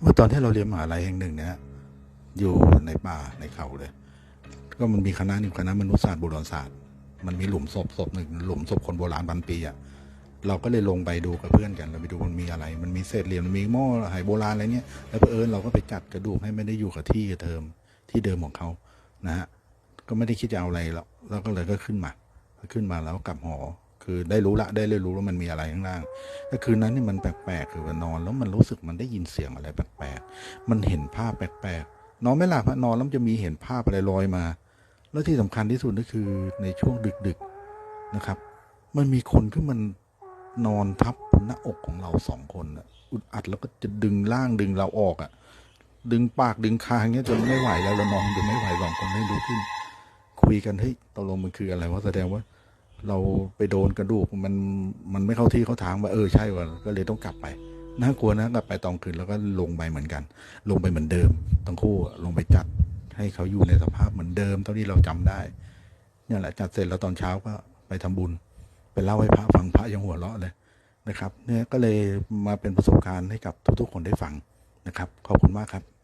เมื่อตอนที่เราเรียนมหาลัยแห่งหนึ่งเนี่ยอยู่ในป่าในเขาเลย ก็มันมีคณะหนึ่งคณะมนุษยศาสตร์โบราณศาสตร์ มันมีหลุมศพศพหนึ่งหลุมศพคนโบราณพันปีอะเราก็เลยลงไปดูกับเพื่อนกัน เราไปดูมันมีอะไร มันมีเศษเหรียญมันมีหม้อไหโบราณอะไรเนี้ยแล้วเผอิญเราก็ไปจัดกระดูกให้ไม่ได้อยู่กับที่เดิมที่เดิมของเขานะฮะก็ไม่ได้คิดจะเอาอะไรหรอกแล้วก็เลยก็ขึ้นมา ขึ้นมาแล้วกลับหอ คือได้รู้ละได้เลยรู้ว่ามันมีอะไรข้างล่างแต่คืนนั้นนี่มันแปลกๆคือว่านอนแล้วมันรู้สึกมันได้ยินเสียงอะไรแปลกๆมันเห็นภาพแปลกๆนอนไม่หลับฮะนอนแล้วมันจะมีเห็นภาพอะไรลอยมา แล้วที่สำคัญที่สุดก็คือในช่วงดึกๆนะครับ มันมีคนที่มันนอนทับบนหน้าอกของเราสองคนอะอุดอัดแล้วก็จะดึงร่างดึงเราออกอะดึงปากดึงคางเงี้ยจนไม่ไหวแล้วเรานอนจนไม่ไหวสองคนไม่รู้ขึ้น คุยกันเฮ้ยตกลงมันคืออะไรวะแสดงว่า เราไปโดนกระดูกมันมันไม่เข้าที่เข้าทางว่าเออใช่ว่ะก็เลยต้องกลับไปน่ากลัวนะกลับไปตอนคืนแล้วก็ลงไปเหมือนกัน ลงไปเหมือนเดิมทั้งคู่ลงไปจัดให้เขาอยู่ในสภาพเหมือนเดิม เท่าที่เราจำได้เนี่ยแหละจัดเสร็จแล้วตอนเช้าก็ไปทำบุญ ไปเล่าให้พระฟังพระยังหัวเราะเลยนะครับ เนี่ยก็เลยมาเป็นประสบการณ์ให้กับทุกๆคนได้ฟังนะครับขอบคุณมากครับ